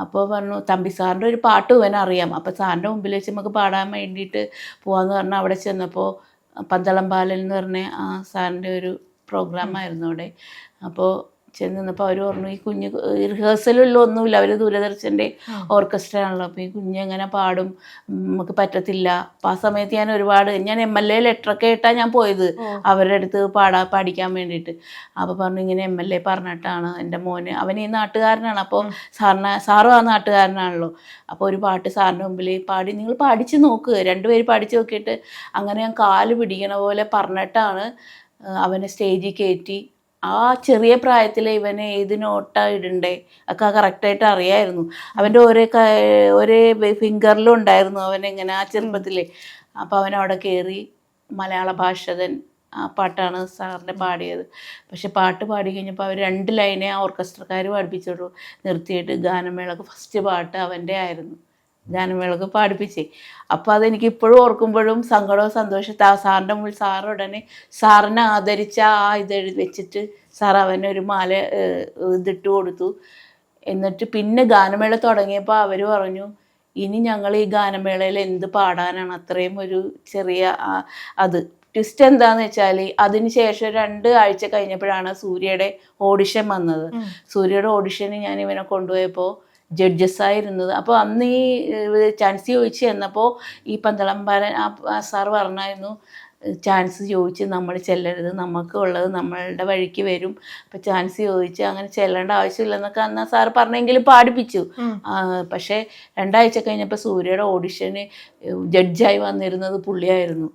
അപ്പോൾ പറഞ്ഞു തമ്പി സാറിന്റെ ഒരു പാട്ട് ഇവൻ അറിയാം. അപ്പോൾ സാറിന്റെ മുമ്പിൽ വെച്ച് നമുക്ക് പാടാൻ വേണ്ടിയിട്ട് പോകാമെന്ന് പറഞ്ഞാൽ അവിടെ ചെന്നപ്പോൾ പന്തളം ബാലൻ എന്ന് പറഞ്ഞ ആ സാറിന്റെ ഒരു പ്രോഗ്രാമായിരുന്നു അവിടെ. അപ്പോൾ ചെന്ന് നിന്നപ്പോൾ അവർ പറഞ്ഞു ഈ കുഞ്ഞ് റിഹേഴ്സലുള്ള ഒന്നുമില്ല. അവർ ദൂരദർശന്റെ ഓർക്കസ്ട്ര ആണല്ലോ അപ്പോൾ ഈ കുഞ്ഞ് എങ്ങനെ പാടും? നമുക്ക് പറ്റത്തില്ല. അപ്പോൾ ആ സമയത്ത് ഞാൻ ഒരുപാട് ഞാൻ എം എൽ എ ലെറ്ററൊക്കെ ഇട്ടാണ് ഞാൻ പോയത്. അവരുടെ അടുത്ത് പാടാ പഠിക്കാൻ വേണ്ടിയിട്ട്. അപ്പോൾ പറഞ്ഞു ഇങ്ങനെ എം എൽ എ പറഞ്ഞിട്ടാണ് എന്റെ മോന്. അവൻ ഈ നാട്ടുകാരനാണ്. അപ്പോൾ സാറിന് സാറും ആ നാട്ടുകാരനാണല്ലോ. അപ്പോൾ ഒരു പാട്ട് സാറിന്റെ മുമ്പിൽ പാടി നിങ്ങൾ പഠിച്ച് നോക്ക്. രണ്ടുപേര് പഠിച്ച് നോക്കിയിട്ട് അങ്ങനെ ഞാൻ കാൽ പിടിക്കണ പോലെ പറഞ്ഞിട്ടാണ് അവനെ സ്റ്റേജിൽ കയറ്റി ആ ചെറിയ പ്രായത്തിൽ ഇവനെ ഏത് നോട്ടാ ഇടണ്ടേ? ഒക്കെ കറക്റ്റായിട്ട് അറിയായിരുന്നു. അവന്റെ ഒരേ ഒരേ ഫിംഗറിലും ഉണ്ടായിരുന്നു അവനെങ്ങനെ ആ ചെറുപ്പത്തിൽ അപ്പോൾ അവനവിടെ കയറി മലയാള ഭാഷകൻ ആ പാട്ടാണ് സാറിന്റെ പാടിയത്. പക്ഷെ പാട്ട് പാടി കഴിഞ്ഞപ്പോൾ അവർ രണ്ട് ലൈനെ ആ ഓർക്കസ്ട്രക്കാർ പഠിപ്പിച്ചുള്ളൂ നിർത്തിയിട്ട് ഗാനമേളക്ക് ഫസ്റ്റ് പാട്ട് അവന്റെ ആയിരുന്നു. ഗാനമേളക്ക് പാടിപ്പിച്ച്. അപ്പോൾ അതെനിക്ക് ഇപ്പോഴും ഓർക്കുമ്പോഴും സങ്കടവും സന്തോഷവും ആ സാറിന്റെ മുമ്പിൽ സാർ ഉടനെ സാറിനെ ആദരിച്ച ആ ഇത് വെച്ചിട്ട് സാർ അവനൊരു മാല ഇതിട്ട് കൊടുത്തു. എന്നിട്ട് പിന്നെ ഗാനമേള തുടങ്ങിയപ്പോൾ അവർ പറഞ്ഞു ഇനി ഞങ്ങൾ ഈ ഗാനമേളയിൽ എന്ത് പാടാനാണ്? അത്രയും ഒരു ചെറിയ ആ, അത്. ട്വിസ്റ്റ് എന്താന്ന് വെച്ചാൽ അതിന് ശേഷം രണ്ട് ആഴ്ച കഴിഞ്ഞപ്പോഴാണ് സൂര്യയുടെ ഓഡിഷൻ വന്നത്. സൂര്യയുടെ ഓഡിഷന് ഞാൻ ഇവനെ കൊണ്ടുപോയപ്പോൾ ജഡ്ജസ് ആയിരുന്നത് അപ്പോൾ അന്ന് ഈ ചാൻസ് ചോദിച്ച് ചെന്നപ്പോൾ ഈ പന്തളംപാലൻ ആ സാർ പറഞ്ഞായിരുന്നു ചാൻസ് ചോദിച്ച് നമ്മൾ ചെല്ലരുത്. നമുക്ക് ഉള്ളത് നമ്മളുടെ വഴിക്ക് വരും. അപ്പം ചാൻസ് ചോദിച്ച് അങ്ങനെ ചെല്ലേണ്ട ആവശ്യമില്ലെന്നൊക്കെ അന്ന് സാർ പറഞ്ഞെങ്കിലും പാടിപ്പിച്ചു. പക്ഷേ രണ്ടാഴ്ച കഴിഞ്ഞപ്പോൾ സൂര്യയുടെ ഓഡിഷന് ജഡ്ജായി വന്നിരുന്നത് പുള്ളിയായിരുന്നു.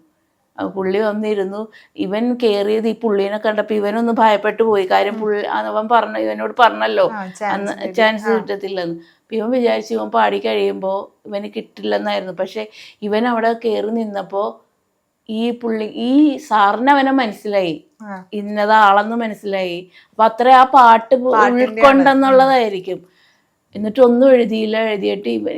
പുള്ളി വന്നിരുന്നു. ഇവൻ കയറിയത് ഈ പുള്ളിനെ കണ്ടപ്പോൾ ഇവനൊന്ന് ഭയപ്പെട്ടു പോയി. കാര്യം പുള്ളി അവൻ പറഞ്ഞു ഇവനോട് പറഞ്ഞല്ലോ. അന്ന് ചാൻസ് കിട്ടത്തില്ലെന്ന് ഇവൻ വിചാരിച്ചു ഇവൻ പാടി കഴിയുമ്പോൾ ഇവന് കിട്ടില്ലെന്നായിരുന്നു. പക്ഷെ ഇവൻ അവിടെ കയറി നിന്നപ്പോൾ ഈ പുള്ളി ഈ സാറിന് അവനെ മനസ്സിലായി. ഇന്നതാളെന്ന് മനസ്സിലായി. അപ്പൊ അത്ര ആ പാട്ട് ഉൾക്കൊണ്ടെന്നുള്ളതായിരിക്കും. എന്നിട്ട് ഒന്നും എഴുതിയില്ല. എഴുതിയിട്ട് ഇവൻ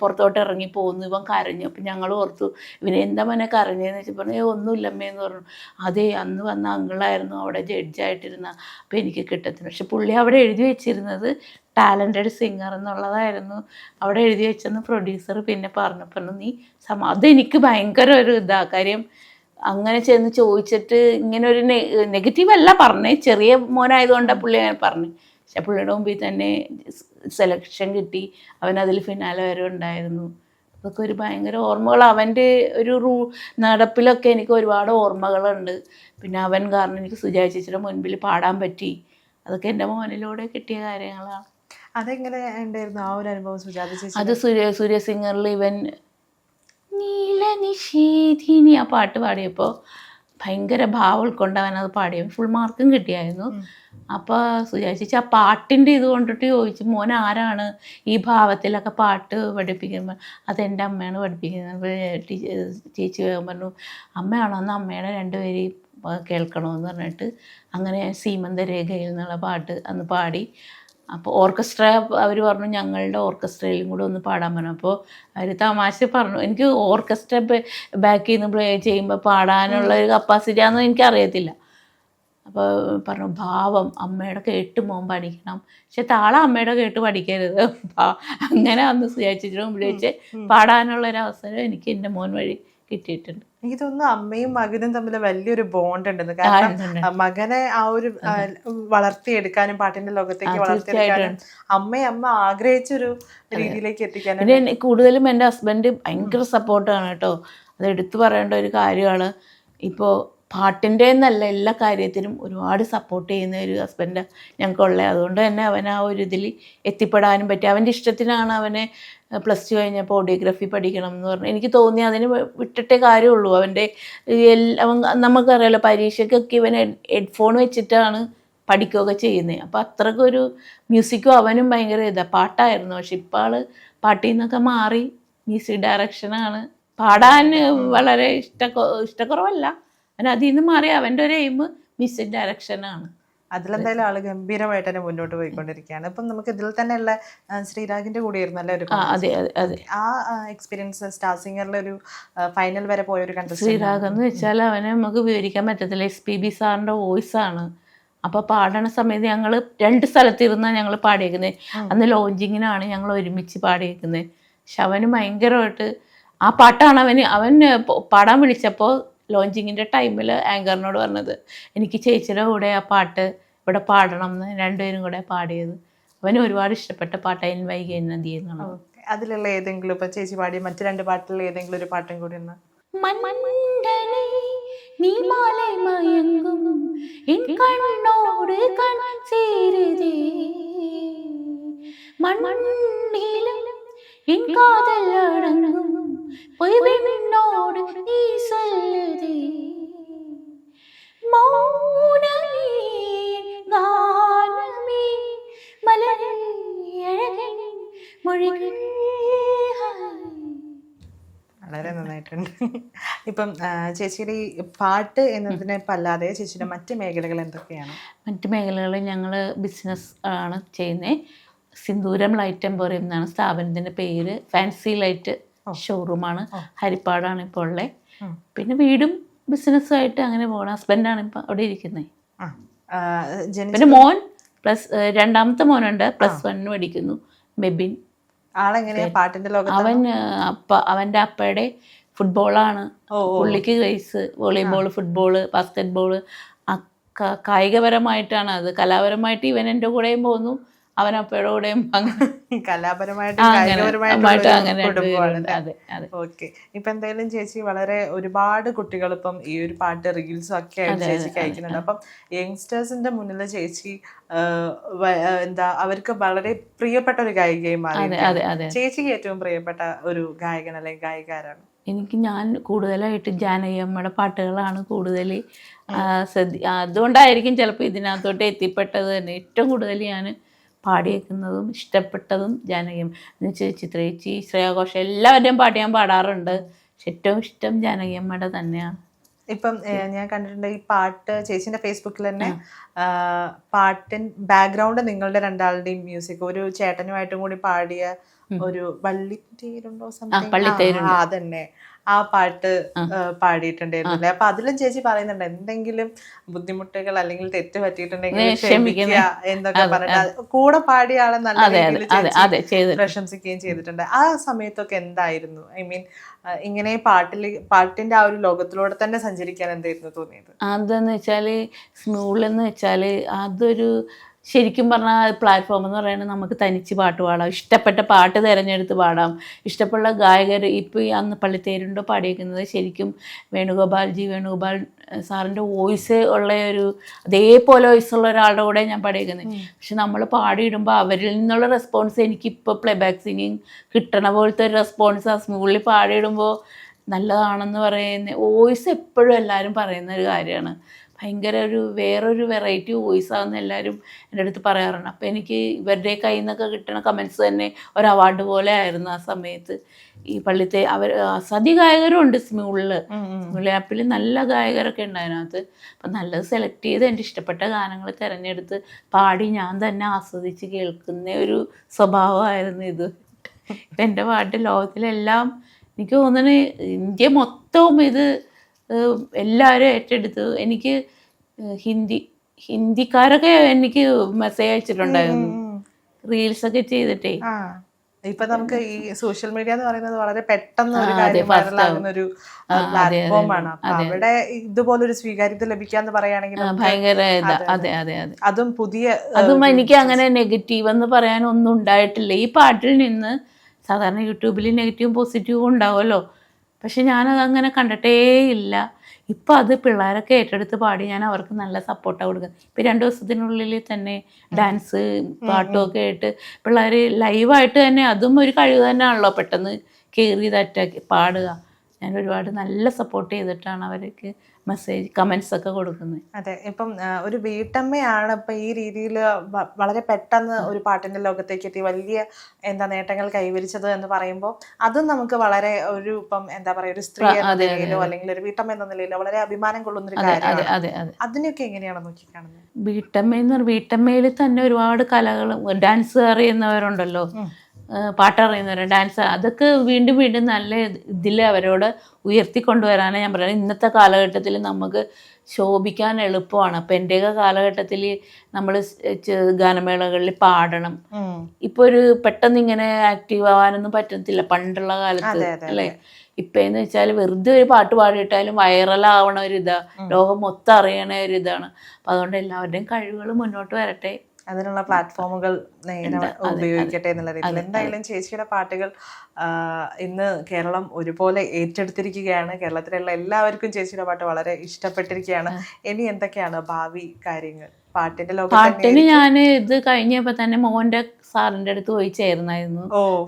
പുറത്തോട്ട് ഇറങ്ങി പോകുന്നു ഇവൻ കരഞ്ഞു. അപ്പം ഞങ്ങൾ ഓർത്തു ഇവനെ എന്താ മനെ കരഞ്ഞതെന്ന് വെച്ചാൽ പറഞ്ഞു "ഏയ് ഒന്നുമില്ല അമ്മയെന്ന് പറഞ്ഞു. അതെ അന്ന് വന്ന അങ്കിളായിരുന്നു. അവിടെ ജഡ്ജായിട്ടിരുന്ന അപ്പം എനിക്ക് കിട്ടത്തില്ല. പക്ഷെ പുള്ളി അവിടെ എഴുതി വെച്ചിരുന്നത് ടാലന്റഡ് സിംഗർ എന്നുള്ളതായിരുന്നു. അവിടെ എഴുതി വെച്ചെന്ന് പ്രൊഡ്യൂസർ പിന്നെ പറഞ്ഞപ്പോൾ നീ സമ അതെനിക്ക് ഭയങ്കര ഒരു ഇതാ. കാര്യം അങ്ങനെ ചെന്ന് ചോദിച്ചിട്ട് ഇങ്ങനെ ഒരു നെഗറ്റീവ് അല്ല പറഞ്ഞേ. ചെറിയ മോനായതുകൊണ്ടാണ് പുള്ളി അങ്ങനെ പറഞ്ഞു. പക്ഷെ പുള്ളിയുടെ മുമ്പിൽ തന്നെ സെലക്ഷൻ കിട്ടി. അവൻ അതിൽ ഫിനാലെ വരെ ഉണ്ടായിരുന്നു. അതൊക്കെ ഒരു ഭയങ്കര ഓർമ്മകൾ. അവന്റെ ഒരു റൂ നടപ്പിലൊക്കെ എനിക്ക് ഒരുപാട് ഓർമ്മകളുണ്ട്. പിന്നെ അവൻ കാരണം എനിക്ക് സുജാ ചേച്ചിയുടെ മുൻപിൽ പാടാൻ പറ്റി. അതൊക്കെ എന്റെ മോനിലൂടെ കിട്ടിയ കാര്യങ്ങളാണ്. അതെങ്ങനെ ഉണ്ടായിരുന്നു ആ ഒരു അനുഭവം സുജാത ചേച്ചി അത് സൂര്യ സൂര്യ സിംഗറിൽ ഇവൻ നീല നിഷേധിനി ആ പാട്ട് പാടിയപ്പോൾ ഭയങ്കര ഭാവം ഉൾക്കൊണ്ട് അത് പാടിയ ഫുൾ മാർക്കും കിട്ടിയായിരുന്നു. അപ്പോൾ സുചാരിച്ചു ആ പാട്ടിന്റെ ഇത് കൊണ്ടിട്ട് ചോദിച്ചു മോൻ ആരാണ് ഈ ഭാവത്തിലൊക്കെ പാട്ട് പഠിപ്പിക്കുമ്പോൾ അതെന്റെ അമ്മയാണ് പഠിപ്പിക്കുന്നത്. ചേച്ചി വേഗം പറഞ്ഞു അമ്മയാണോ? അന്ന് അമ്മയുടെ രണ്ടുപേരെയും കേൾക്കണമെന്ന് പറഞ്ഞിട്ട് അങ്ങനെ സീമന്ത സീമന്തരേഖയിൽ എന്നുള്ള പാട്ട് അന്ന് പാടി. അപ്പോൾ ഓർക്കസ്ട്ര അവർ പറഞ്ഞു ഞങ്ങളുടെ ഓർക്കസ്ട്രയിലും കൂടെ ഒന്ന് പാടാൻ പറഞ്ഞു. അപ്പോൾ അവർ തമാശ പറഞ്ഞു. എനിക്ക് ഓർക്കസ്ട്ര ബാക്കിൽ നിന്ന് പ്ലേ ചെയ്യുമ്പോൾ പാടാനുള്ള ഒരു കപ്പാസിറ്റി ആണെന്ന് എനിക്കറിയത്തില്ല. അപ്പോൾ പറഞ്ഞു ഭാവം അമ്മയുടെ കേട്ട് മോൻ പഠിക്കണം. പക്ഷെ താളം അമ്മയുടെ കേട്ട് പഠിക്കരുത്. അങ്ങനെ അന്ന് ചേച്ചിയുടെ മുമ്പിൽ വെച്ച് പാടാനുള്ള ഒരു അവസരം എനിക്ക് എന്റെ മോൻ വഴി കിട്ടിയിട്ടുണ്ട്. എനിക്ക് തോന്നുന്നു അമ്മയും മകനും തമ്മിൽ വലിയൊരു ബോണ്ട് ഉണ്ടെന്ന്. കാരണം മകനെ ആ ഒരു വളർത്തിയെടുക്കാനും പാട്ടിന്റെ ലോകത്തേക്ക് വളർത്തിയെടുക്കാനും അമ്മയെ അമ്മ ആഗ്രഹിച്ചൊരു രീതിയിലേക്ക് എത്തിക്കാനും കൂടുതലും എന്റെ ഹസ്ബൻഡ് ഭയങ്കര സപ്പോർട്ടാണ് കേട്ടോ. അത് എടുത്തു പറയേണ്ട ഒരു കാര്യമാണ്. ഇപ്പോൾ പാട്ടിന്റെ എന്നല്ല എല്ലാ കാര്യത്തിനും ഒരുപാട് സപ്പോർട്ട് ചെയ്യുന്ന ഒരു ഹസ്ബൻഡ് ഞങ്ങൾക്കുള്ളത്. അതുകൊണ്ട് തന്നെ അവൻ ആ ഒരു ഇതിൽ എത്തിപ്പെടാനും പറ്റി. അവന്റെ ഇഷ്ടത്തിനാണ് അവനെ പ്ലസ് ടു കഴിഞ്ഞപ്പോൾ ഓഡിയോഗ്രഫി പഠിക്കണം എന്ന് പറഞ്ഞു. എനിക്ക് തോന്നി അതിന് വിട്ടിട്ടേ കാര്യമുള്ളൂ. അവന്റെ എല്ലാ അവൻ നമുക്കറിയാലോ പരീക്ഷയ്ക്കൊക്കെ ഇവൻ ഹെഡ്ഫോൺ വെച്ചിട്ടാണ് പഠിക്കുകയൊക്കെ ചെയ്യുന്നത്. അപ്പോൾ അത്രക്കൊരു മ്യൂസിക്കും അവനും ഭയങ്കര ഇതാണ് പാട്ടായിരുന്നു. പക്ഷെ ഇപ്പോൾ ആൾ പാട്ടിൽ നിന്നൊക്കെ മാറി മ്യൂസിക് ഡയറക്ഷനാണ് പാടാൻ വളരെ ഇഷ്ട ഇഷ്ടക്കുറവല്ല. അവൻ അതിൽ നിന്ന് മാറി അവന്റെ ഒരു എയിം മിസ് ഡയറക്ഷനാണ് അതിലെന്തായാലും ആൾ ഗംഭീരമായിട്ട് തന്നെ മുന്നോട്ട് പോയിക്കൊണ്ടിരിക്കുകയാണ്. ഇപ്പം നമുക്ക് ഇതിൽ തന്നെയുള്ള ഉള്ള ശ്രീരാഗിന്റെ അല്ലേ ഒരു അതെ അതെ ആ എക്സ്പീരിയൻസ് സ്റ്റാർ സിംഗറിലെ ഒരു ഫൈനൽ വരെ പോയ ഒരു കണ്ടസ്റ്റ് ശ്രീരാഗ് എന്ന് വെച്ചാൽ അവനെ നമുക്ക് വിവരിക്കാൻ പറ്റത്തില്ല. എസ് പി ബി സാറിന്റെ വോയിസ് ആണ്. അപ്പോൾ പാടണ സമയത്ത് ഞങ്ങൾ രണ്ട് സ്ഥലത്തിരുന്നാ ഞങ്ങൾ പാടിയേക്കുന്നത് അന്ന് ലോഞ്ചിങ്ങിനാണ് ഞങ്ങൾ ഒരുമിച്ച് പാടിയേക്കുന്നത് പക്ഷെ അവന് ഭയങ്കരമായിട്ട് ആ പാട്ടാണ് അവന് അവൻ പാടാൻ വിളിച്ചപ്പോൾ ലോഞ്ചിങ്ങിന്റെ ടൈമിൽ ആങ്കറിനോട് പറഞ്ഞത് എനിക്ക് ചേച്ചിയുടെ കൂടെ ആ പാട്ട് ഇവിടെ പാടണം എന്ന് രണ്ടുപേരും കൂടെ പാടിയത്. അവന് ഒരുപാട് ഇഷ്ടപ്പെട്ട പാട്ട് അതിന് വൈകി നന്ദി എന്നാണ് അതിലുള്ള ഏതെങ്കിലും ഇപ്പം ചേച്ചി പാടിയ മറ്റു രണ്ട് പാട്ടിലുള്ള ഏതെങ്കിലും ഒരു പാട്ടും കൂടി ഒന്ന്. നീ മയങ്ങും എൻ കണ്ണോട് കൺ മൺമണ്ണിലും என் காதல் அடங்கும் பொய் விண்ணோடு நீ சொல்லுதே மௌனமே கானமே மலரே அழகே மொழிகள் വളരെ നന്നായിട്ടുണ്ട് ഇപ്പം ആ, ചേച്ചിയുടെ ഈ പാട്ട് എന്നതിനെ അല്ലാതെ ചേച്ചിയുടെ മറ്റ് മേഖലകൾ എന്തൊക്കെയാണ് മറ്റ് മേഖലകളിൽ ഞങ്ങൾ ബിസിനസ് ആണ് ചെയ്യുന്നത് സിന്ദൂരം ലൈറ്റ് എംപോറിയം എന്നാണ് സ്ഥാപനത്തിന്റെ പേര്. ഫാൻസി ലൈറ്റ് ഷോറൂമാണ് ഹരിപ്പാടാണ് ഇപ്പോൾ ഉള്ളത് പിന്നെ വീടും ബിസിനസ്സുമായിട്ട് അങ്ങനെ പോകണം ഹസ്ബൻഡാണ് ഇപ്പം അവിടെ ഇരിക്കുന്നത് പിന്നെ മോൻ പ്ലസ് രണ്ടാമത്തെ മോനുണ്ട്. പ്ലസ് വൺ പഠിക്കുന്നു. മെബിൻ. പാട്ടിന്റെ അവൻ അപ്പ അവന്റെ അപ്പയുടെ ഫുട്ബോളാണ് പുള്ളിക്ക് ക്രൈസ് വോളിബോൾ ഫുട്ബോൾ ബാസ്കറ്റ് ബോൾ കായികപരമായിട്ടാണ് അത്. കലാപരമായിട്ട് ഇവൻ എന്റെ കൂടെയും പോകുന്നു. അവൻ അപ്പോഴൂടെയും കലാപരമായിട്ട് ഇപ്പൊ എന്തായാലും ചേച്ചി വളരെ ഒരുപാട് കുട്ടികൾ ഇപ്പം ഈ ഒരു പാട്ട് റീൽസും ഒക്കെ ആയിട്ട് ചേച്ചിക്ക് അയക്കുന്നുണ്ട്. അപ്പം യങ്സ്റ്റേഴ്സിന്റെ മുന്നിൽ ചേച്ചി എന്താ അവർക്ക് വളരെ പ്രിയപ്പെട്ട ഒരു ഗായികയും മാറി ചേച്ചിക്ക് ഏറ്റവും പ്രിയപ്പെട്ട ഒരു ഗായകൻ അല്ലെങ്കിൽ ഗായികാരാണ്? എനിക്ക് ഞാൻ കൂടുതലായിട്ട് ജാനകിയമ്മയുടെ പാട്ടുകളാണ് കൂടുതൽ ശ്രദ്ധ അതുകൊണ്ടായിരിക്കും ചിലപ്പോൾ ഇതിനകത്തോട്ട് എത്തിപ്പെട്ടത് തന്നെ. ഏറ്റവും കൂടുതൽ ഞാൻ പാടിയേക്കുന്നതും ഇഷ്ടപ്പെട്ടതും ജാനകിയും എന്ന് വെച്ചാൽ ചിത്രേച്ചി ശ്രേയാഘോഷം എല്ലാവരുടെയും പാട്ട് ഞാൻ പാടാറുണ്ട്. പക്ഷെ ഏറ്റവും ഇഷ്ടം ജാനകിയമ്മയുടെ തന്നെയാണ്. ഇപ്പം ഞാൻ കണ്ടിട്ടുണ്ട് ഈ പാട്ട് ചേച്ചിന്റെ ഫേസ്ബുക്കിൽ തന്നെ പാട്ടിൻ ബാക്ക്ഗ്രൗണ്ട് നിങ്ങളുടെ രണ്ടാളുടെയും മ്യൂസിക്. ഒരു ചേട്ടനുമായിട്ടും കൂടി പാടിയ ഒരു വള്ളിത്തേരുണ്ടോ അതന്നെ. ആ പാട്ട് ആ, പാടിയിട്ടുണ്ടായിരുന്നു അല്ലെ അപ്പൊ അതിലും ചേച്ചി പറയുന്നുണ്ട് എന്തെങ്കിലും ബുദ്ധിമുട്ടുകൾ അല്ലെങ്കിൽ തെറ്റ് പറ്റിയിട്ടുണ്ടെങ്കിൽ ക്ഷമിക്കുക എന്നൊക്കെ പറഞ്ഞിട്ട് കൂടെ പാടിയ ആളെ നല്ല രീതിയിൽ പ്രശംസിക്കുകയും ചെയ്തിട്ടുണ്ട്. ആ സമയത്തൊക്കെ എന്തായിരുന്നു? ഐ മീൻ ഇങ്ങനെ പാട്ടിൽ പാട്ടിന്റെ ആ ഒരു ലോകത്തിലൂടെ തന്നെ സഞ്ചരിക്കാൻ എന്തായിരുന്നു തോന്നിയത്? അതെന്ന് വെച്ചാൽ സ്കൂളെന്ന് വെച്ചാൽ അതൊരു ശരിക്കും പറഞ്ഞാൽ പ്ലാറ്റ്ഫോം എന്ന് പറയുന്നത് നമുക്ക് തനിച്ച് പാട്ട് പാടാം. ഇഷ്ടപ്പെട്ട പാട്ട് തിരഞ്ഞെടുത്ത് പാടാം. ഇഷ്ടപ്പെട്ട ഗായകർ ഇപ്പോൾ ഈ അന്ന് പള്ളിത്തേരുണ്ടോ പാടിയേക്കുന്നത് ശരിക്കും വേണുഗോപാൽ ജി വേണുഗോപാൽ സാറിന്റെ വോയിസ് ഉള്ള ഒരു അതേപോലെ വോയിസ് ഉള്ള ഒരാളുടെ കൂടെ ഞാൻ പാടിയേക്കുന്നത്. പക്ഷെ നമ്മൾ പാടിയിടുമ്പോൾ അവരിൽ നിന്നുള്ള റെസ്പോൺസ് എനിക്കിപ്പോൾ പ്ലേബാക്ക് സിംഗിങ് കിട്ടണ പോലത്തെ ഒരു റെസ്പോൺസ് ആ സ്മൂളിൽ പാടിയിടുമ്പോൾ നല്ലതാണെന്ന് പറയുന്ന വോയിസ് എപ്പോഴും എല്ലാവരും പറയുന്ന ഒരു കാര്യമാണ്. ഭയങ്കര ഒരു വേറൊരു വെറൈറ്റി വോയിസ് ആണെന്ന് എല്ലാവരും എന്റെ അടുത്ത് പറയാറുണ്ട്. അപ്പോൾ എനിക്ക് ഇവരുടെ കയ്യിൽ നിന്നൊക്കെ കിട്ടുന്ന കമൻസ് തന്നെ ഒരു അവാർഡ് പോലെ ആയിരുന്നു ആ സമയത്ത്. ഈ പള്ളിത്തെ അവർ സതി ഗായകരും ഉണ്ട് സ്മ്യൂളിൽ സ്മ്യൂൾ ആപ്പിൽ നല്ല ഗായകരൊക്കെ ഉണ്ട് അതിനകത്ത്. അപ്പം നല്ലത് സെലക്ട് ചെയ്ത് എന്റെ ഇഷ്ടപ്പെട്ട ഗാനങ്ങൾ തിരഞ്ഞെടുത്ത് പാടി ഞാൻ തന്നെ ആസ്വദിച്ച് കേൾക്കുന്ന ഒരു സ്വഭാവമായിരുന്നു ഇത്. ഇപ്പം എന്റെ പാട്ട് ലോകത്തിലെല്ലാം എനിക്ക് തോന്നണേ ഇന്ത്യ മൊത്തവും ഇത് എല്ലാവരും ഏറ്റെടുത്തു എനിക്ക് ഹിന്ദി ഹിന്ദിക്കാരൊക്കെ എനിക്ക് മെസ്സേജ് അയച്ചിട്ടുണ്ടായിരുന്നു. റീൽസ് ഒക്കെ ചെയ്തിട്ടേ. ഇപ്പൊ നമുക്ക് ഈ സോഷ്യൽ മീഡിയ എന്ന് പറയുന്നത് വളരെ പെട്ടെന്ന് ഒരു കാര്യം വൈറലാകുന്ന ഒരു പ്ലാറ്റ്ഫോം ആണ്. അവിടെ ഇതുപോലൊരു സ്വീകാര്യത ലഭിക്കാന്ന് പറയുകയാണെങ്കിൽ ഭയങ്കര അതെ അതെ. അതെ അതും പുതിയ അതും എനിക്ക് അങ്ങനെ നെഗറ്റീവ് എന്ന് പറയാൻ ഒന്നും ഉണ്ടായിട്ടില്ല. ഈ പാട്ടിൽ നിന്ന് സാധാരണ യൂട്യൂബിൽ നെഗറ്റീവും പോസിറ്റീവും ഉണ്ടാവുമല്ലോ. പക്ഷെ ഞാനത് അങ്ങനെ കണ്ടിട്ടേ ഇല്ല ഇപ്പം അത് പിള്ളേരൊക്കെ ഏറ്റെടുത്ത് പാടി ഞാൻ അവർക്ക് നല്ല സപ്പോർട്ടാണ് കൊടുക്കുക ഇപ്പം രണ്ട് ദിവസത്തിനുള്ളിൽ തന്നെ ഡാൻസ് പാട്ടും ഒക്കെ ആയിട്ട് പിള്ളേർ ലൈവായിട്ട് തന്നെ അതും ഒരു കഴിവ് തന്നെയാണല്ലോ പെട്ടെന്ന് കയറി തറ്റാക്കി പാടുക. ഞാൻ ഒരുപാട് നല്ല സപ്പോർട്ട് ചെയ്തിട്ടാണ് അവർക്ക് മെസ്സേജ് കമൻസ് ഒക്കെ കൊടുക്കുന്നത്. അതെ ഇപ്പം ഒരു വീട്ടമ്മയാണ് ഇപ്പൊ ഈ രീതിയിൽ വളരെ പെട്ടെന്ന് ഒരു പാട്ടിന്റെ ലോകത്തേക്ക് എത്തി വലിയ എന്താ നേട്ടങ്ങൾ കൈവരിച്ചത് എന്ന് പറയുമ്പോൾ അതും നമുക്ക് വളരെ ഒരു ഇപ്പം എന്താ പറയാ ഒരു സ്ത്രീ എന്ന നിലയിലോ അല്ലെങ്കിൽ ഒരു വീട്ടമ്മ എന്ന നിലയിലോ വളരെ അഭിമാനം കൊള്ളുന്ന ഒരു കാര്യമാണ്. അതെ അതെ. അതിനെയൊക്കെ എങ്ങനെയാണ് നോക്കിക്കാണുന്നത്? വീട്ടമ്മ എന്ന് വീട്ടമ്മയിൽ തന്നെ ഒരുപാട് കലകളും ഡാൻസ് അറിയുന്നവരുണ്ടല്ലോ ഏഹ് പാട്ടറിയുന്നവർ ഡാൻസ് അതൊക്കെ വീണ്ടും വീണ്ടും നല്ല ഇതിൽ അവരോട് ഉയർത്തിക്കൊണ്ടുവരാനാണ് ഞാൻ പറയുന്നത്. ഇന്നത്തെ കാലഘട്ടത്തിൽ നമുക്ക് ശോഭിക്കാൻ എളുപ്പമാണ്. അപ്പം എന്റെയൊക്കെ കാലഘട്ടത്തിൽ നമ്മൾ ഗാനമേളകളിൽ പാടണം ഇപ്പോൾ ഒരു പെട്ടെന്ന് ഇങ്ങനെ ആക്റ്റീവ് ആവാനൊന്നും പറ്റത്തില്ല. പണ്ടുള്ള കാലത്ത് അല്ലേ? ഇപ്പം എന്ന് വെച്ചാൽ വെറുതെ ഒരു പാട്ട് പാടിയിട്ടാലും വൈറലാവണ ഒരു ഇതാ ലോകം മൊത്തം അറിയണ ഒരു ഇതാണ് അപ്പം അതുകൊണ്ട് എല്ലാവരുടെയും കഴിവുകൾ മുന്നോട്ട് വരട്ടെ. അതിനുള്ള പ്ലാറ്റ്ഫോമുകൾ നേരെ ഉപയോഗിക്കട്ടെ എന്നുള്ള രീതിയിൽ. എന്തായാലും ചേച്ചിയുടെ പാട്ടുകൾ ഇന്ന് കേരളം ഒരുപോലെ ഏറ്റെടുത്തിരിക്കുകയാണ്. കേരളത്തിലുള്ള എല്ലാവർക്കും ചേച്ചിയുടെ പാട്ട് വളരെ ഇഷ്ടപ്പെട്ടിരിക്കുകയാണ്. ഇനി എന്തൊക്കെയാണ് ഭാവി കാര്യങ്ങൾ? പാട്ടിന്റെ ലോകം പാട്ടിന് ഞാൻ ഇത് കഴിഞ്ഞപ്പോ തന്നെ മോന്റെ സാറിന്റെ അടുത്ത് പോയി ചേർന്നായിരുന്നു.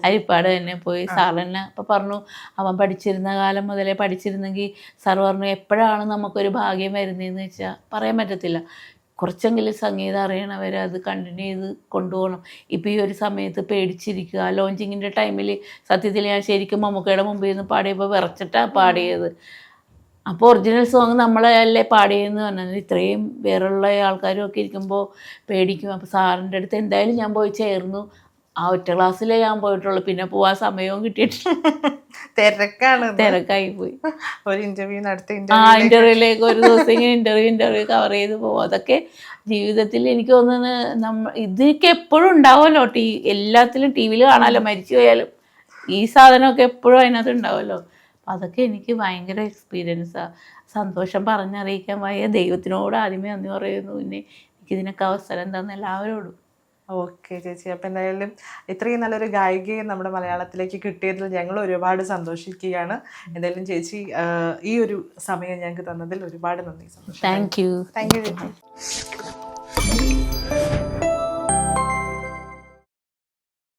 അരിപ്പാട് തന്നെ പോയി സാറിനെ അപ്പോൾ പറഞ്ഞു അവൻ പഠിച്ചിരുന്ന കാലം മുതലേ പഠിച്ചിരുന്നെങ്കിൽ സാർ പറഞ്ഞു എപ്പോഴാണ് നമുക്കൊരു ഭാഗ്യം വരുന്നതെന്ന് വെച്ചാൽ പറയാൻ പറ്റത്തില്ല. കുറച്ചെങ്കിലും സംഗീതം അറിയണവർ അത് കണ്ടിന്യൂ ചെയ്ത് കൊണ്ടുപോകണം. ഇപ്പോൾ ഈ ഒരു സമയത്ത് പേടിച്ചിരിക്കുക. ലോഞ്ചിങ്ങിന്റെ ടൈമിൽ സത്യത്തിൽ ഞാൻ ശരിക്കും മമ്മൂക്കയുടെ മുമ്പിൽ നിന്ന് പാടിയപ്പോൾ വിറച്ചിട്ടാണ് പാടിയത്. അപ്പോൾ ഒറിജിനൽ സോങ് നമ്മളല്ലേ പാടിയെന്ന് പറഞ്ഞത്. ഇത്രയും വേറുള്ള ആൾക്കാരും ഒക്കെ ഇരിക്കുമ്പോൾ പേടിക്കും. അപ്പോൾ സാറിന്റെ അടുത്ത് എന്തായാലും ഞാൻ പോയി ചേർന്നു. ആ ഒറ്റ ക്ലാസ്സിലേ ഞാൻ പോയിട്ടുള്ളൂ. പിന്നെ പോവാൻ സമയവും കിട്ടിയിട്ടില്ല. തിരക്കാണ്. തിരക്കായി പോയി ഒരു ഇന്റർവ്യൂ നടത്തി ആ ഇന്റർവ്യൂ ഇന്റർവ്യൂലേക്ക് ഒരു ദിവസം ഇങ്ങനെ ഇന്റർവ്യൂ ഇന്റർവ്യൂ കവർ ചെയ്ത് പോകും അതൊക്കെ ജീവിതത്തിൽ എനിക്ക് തോന്നുന്നത് നമ്മ ഇതൊക്കെ എപ്പോഴും ഉണ്ടാവുമല്ലോ. ടി എല്ലാത്തിലും ടി വിയിൽ കാണാമല്ലോ. മരിച്ചു പോയാലും ഈ സാധനമൊക്കെ എപ്പോഴും അതിനകത്ത് ഉണ്ടാവുമല്ലോ. അപ്പം അതൊക്കെ എനിക്ക് ഭയങ്കര എക്സ്പീരിയൻസാണ് സന്തോഷം പറഞ്ഞറിയിക്കാൻ വയ്യ. ദൈവത്തിനോട് ആദ്യമേ നന്ദി പറയുന്നു. പിന്നെ എനിക്കിതിനൊക്കെ അവസരം തന്ന എല്ലാവരോടും. ഓക്കെ ചേച്ചി. അപ്പം എന്തായാലും ഇത്രയും നല്ലൊരു ഗായികയെ നമ്മുടെ മലയാളത്തിലേക്ക് കിട്ടിയതിൽ ഞങ്ങൾ ഒരുപാട് സന്തോഷിക്കുകയാണ്. എന്തായാലും ചേച്ചി ഈ ഒരു സമയം ഞങ്ങൾക്ക് തന്നതിൽ ഒരുപാട് നന്ദി സന്തോഷം. താങ്ക് യു താങ്ക് യു ചേച്ചി.